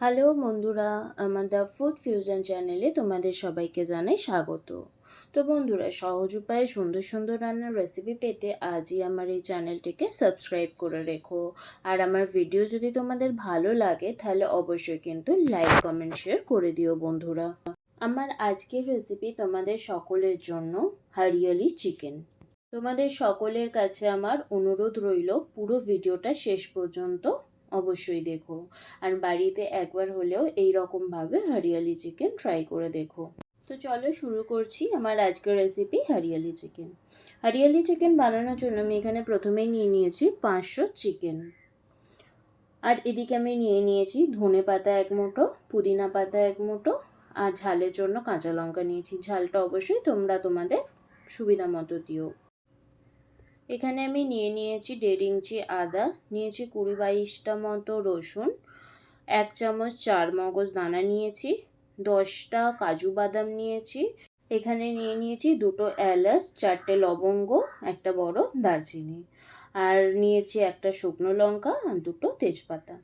Hello বন্ধুরা, আমার the food fusion চ্যানেলে তোমাদের সবাইকে জানাই স্বাগত। তো বন্ধুরা, সহজ উপায়ে সুন্দর সুন্দর রান্নার রেসিপি পেতে আজই আমার এই চ্যানেলটিকে সাবস্ক্রাইব করে রেখো। আর আমার ভিডিও যদি তোমাদের ভালো লাগে, তাহলে অবশ্যই কিন্তু লাইক কমেন্ট শেয়ার করে দিও বন্ধুরা। আমার আজকের রেসিপি তোমাদের সকলের জন্য হারিয়ালি চিকেন তোমাদের সকলের কাছে আমার অনুরোধ রইল, পুরো ভিডিওটা শেষ পর্যন্ত অবশ্যই দেখো। আর বাড়িতে একবার হলেও এই রকমভাবে হরিয়ালি চিকেন ট্রাই করে দেখো। তো চলো শুরু করছি আমার আজকের recipe hariyali chicken hariyali chicken বানানোর জন্য আমি এখানে প্রথমেই নিয়ে নিয়েছি পাঁচশো চিকেন আর এদিকে আমি নিয়ে নিয়েছি ধনে পাতা এক মুঠো, পুদিনা পাতা এক মুঠো, আর ঝালের জন্য কাঁচা লঙ্কা নিয়েছি। ঝালটা অবশ্যই তোমরা তোমাদের সুবিধা মতো দিও। এখানে আমি নিয়ে নিয়েছি দেড় ইঞ্চি আদা, নিয়েছি কুড়ি বাইশটা মতো রসুন, এক চামচ চার মগজ দানা নিয়েছি, দশটা কাজু বাদাম নিয়েছি, এখানে নিয়ে নিয়েছি দুটো এলাচ, চারটে লবঙ্গ, একটা বড় দারচিনি, আর নিয়েছি একটা শুকনো লঙ্কা আর দুটো তেজপাতা।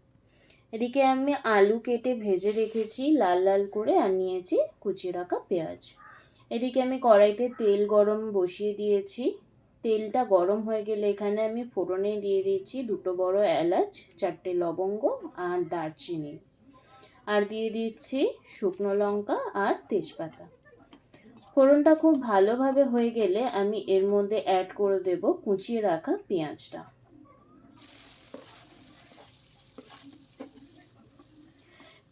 এদিকে আমি আলু কেটে ভেজে রেখেছি লাল লাল করে, আর নিয়েছি কুচি রাখা পেঁয়াজ। এদিকে আমি কড়াইতে তেল গরম বসিয়ে দিয়েছি। তেলটা গরম হয়ে গেলে এখানে আমি ফোড়নে দিয়ে দিচ্ছি দুটো বড় এলাচ, চারটে লবঙ্গ আর দারচিনি। আর দিয়ে দিচ্ছি শুকনো লঙ্কা আর তেজপাতা। ফোড়নটা খুব ভালোভাবে হয়ে গেলে আমি এর মধ্যে অ্যাড করে দেব কুচিয়ে রাখা পেঁয়াজটা।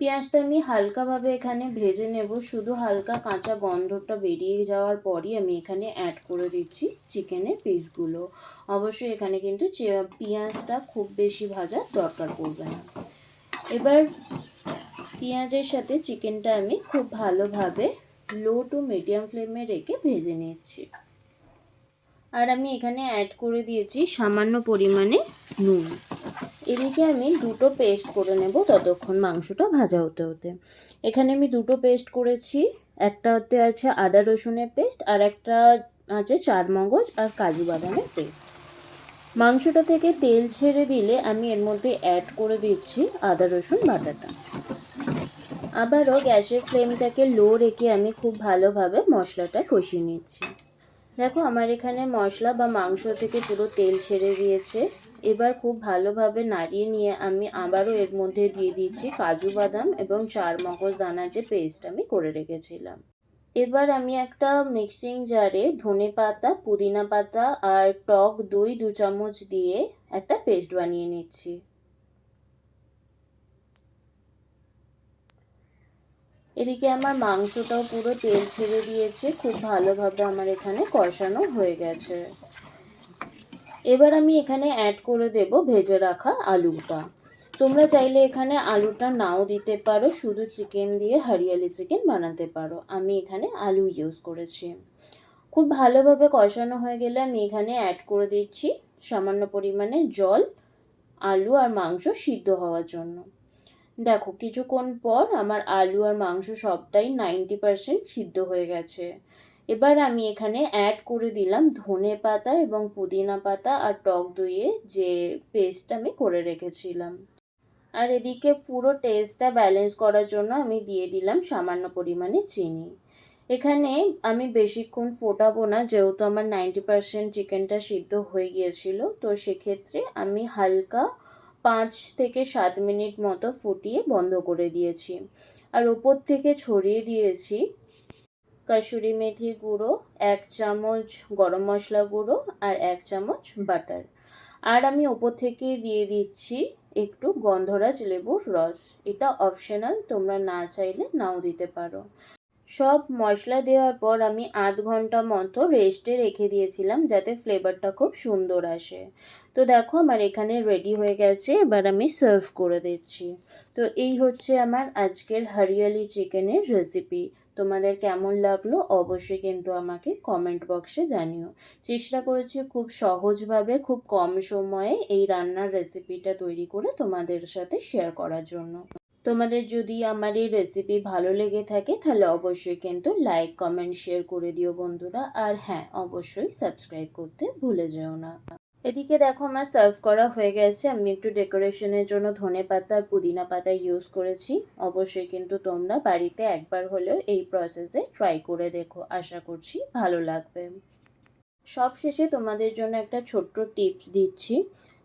পেঁয়াজটা আমি হালকাভাবে এখানে ভেজে নেব। শুধু হালকা কাঁচা গন্ধটা বেরিয়ে যাওয়ার পরই আমি এখানে অ্যাড করে দিচ্ছি চিকেনের পিসগুলো অবশ্যই এখানে কিন্তু পেঁয়াজটা খুব বেশি ভাজার দরকার পড়বে না। এবার পেঁয়াজের সাথে চিকেনটা আমি খুব ভালোভাবে লো টু মিডিয়াম ফ্লেমে রেখে ভেজে নিচ্ছি। আর আমি এখানে অ্যাড করে দিয়েছি সামান্য পরিমাণে নুন। এদিকে আমি দুটো পেস্ট করে নেব ততক্ষণ মাংসটা ভাজা হতে হতে। এখানে আমি দুটো পেস্ট করেছি একটাতে আছে আদা রসুনের পেস্ট আর একটা আছে চার মগজ আর কাজু বাদামের পেস্ট। মাংসটা থেকে তেল ছেড়ে দিলে আমি এর মধ্যে অ্যাড করে দিচ্ছি আদা রসুন বাটাটা। আবারও গ্যাসের ফ্লেমটাকে লো রেখে আমি খুব ভালোভাবে মশলাটা কষিয়ে নিচ্ছি। দেখো আমার এখানে মশলা বা মাংস থেকে পুরো তেল ছেড়ে দিয়েছে। এবার খুব ভালোভাবে নাড়িয়ে নিয়ে আমি আবারও এর মধ্যে দিয়ে দিচ্ছি কাজু বাদাম এবং চার মগজ দানা যে পেস্ট আমি করে রেখেছিলাম। এবার আমি একটা মিক্সিং জারে ধনে পাতা, পুদিনা পাতা আর টক দই দু চামচ দিয়ে একটা পেস্ট বানিয়ে নিচ্ছি। এদিকে আমার মাংসটাও পুরো তেল ছেড়ে দিয়েছে, খুব ভালোভাবে আমার এখানে কষানো হয়ে গেছে। এবার আমি এখানে অ্যাড করে দেব ভেজে রাখা আলুটা। তোমরা চাইলে এখানে আলুটা নাও দিতে পারো, শুধু চিকেন দিয়ে হরিয়ালি চিকেন বানাতে পারো। আমি এখানে আলু ইউজ করেছি। খুব ভালোভাবে কষানো হয়ে গেলে আমি এখানে অ্যাড করে দিচ্ছি সামান্য পরিমাণে জল, আলু আর মাংস সিদ্ধ হওয়ার জন্য। দেখো, কিছুক্ষণ পর আমার আলু আর মাংস সবটাই নাইনটি পারসেন্ট সিদ্ধ হয়ে গেছে। এবার আমি এখানে অ্যাড করে দিলাম ধনে পাতা এবং পুদিনা পাতা আর টক দইয়ে যে পেস্ট আমি করে রেখেছিলাম। আর এদিকে পুরো টেস্টটা ব্যালেন্স করার জন্য আমি দিয়ে দিলাম সামান্য পরিমাণে চিনি। এখানে আমি বেশিক্ষণ ফোটাবো না, যেহেতু আমার নাইনটি পারসেন্ট চিকেনটা সিদ্ধ হয়ে গিয়েছিল, তো সেক্ষেত্রে আমি হালকা পাঁচ থেকে সাত মিনিট মতো ফুটিয়ে বন্ধ করে দিয়েছি। আর ওপর থেকে ছড়িয়ে দিয়েছি কাসুরি মেথির গুঁড়ো, এক চামচ গরম মশলা গুঁড়ো আর এক চামচ বাটার। আর আমি ওপর থেকে দিয়ে দিচ্ছি একটু গন্ধরাজ লেবুর রস। এটা অপশনাল তোমরা না চাইলে নাও দিতে পারো। সব মশলা দেওয়ার পর আমি আধ ঘণ্টা মতো রেস্টে রেখে দিয়েছিলাম যাতে ফ্লেভারটা খুব সুন্দর আসে। তো দেখো আমার এখানে রেডি হয়ে গেছে, এবার আমি সার্ভ করে দিচ্ছি। তো এই হচ্ছে আমার আজকের হরিয়ালি চিকেনের রেসিপি তোমাদের কেমন লাগল অবশ্যই কিন্তু আমাকে কমেন্ট বক্সে জানিও। চেষ্টা করেছি খুব সহজভাবে, খুব কম সময়ে এই রান্নার রেসিপিটা তৈরি করে তোমাদের সাথে শেয়ার করার জন্য। তোমাদের যদি আমার এই রেসিপি ভালো লেগে থাকে, তাহলে অবশ্যই কিন্তু লাইক কমেন্ট শেয়ার করে দিও বন্ধুরা। আর হ্যাঁ অবশ্যই সাবস্ক্রাইব করতে ভুলে যেও না। এদিকে দেখো আমার সার্ভ করা হয়ে গেছে। আমি একটু ডেকোরেশনের জন্য ধনে পাতা আর পুদিনা পাতা ইউজ করেছি। অবশ্যই কিন্তু তোমরা বাড়িতে একবার হলেও এই প্রসেসে ট্রাই করে দেখো। আশা করছি ভালো লাগবে। সবশেষে তোমাদের জন্য একটা ছোট্ট টিপস দিচ্ছি।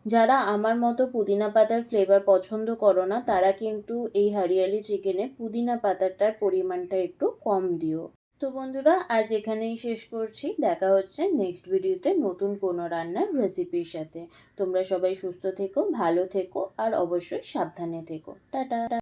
যারা আমার মতো পুদিনা পাতার ফ্লেভার পছন্দ করো না, তারা কিন্তু এই হরিয়ালি চিকেনে পুদিনা পাতাটার পরিমাণটা একটু কম দিও। তো বন্ধুরা, আজ এখানেই শেষ করছি। দেখা হচ্ছে নেক্সট ভিডিওতে নতুন কোনো রান্নার রেসিপির সাথে। তোমরা সবাই সুস্থ থেকো, ভালো থেকো, আর অবশ্যই সাবধানে থেকো। টাটা!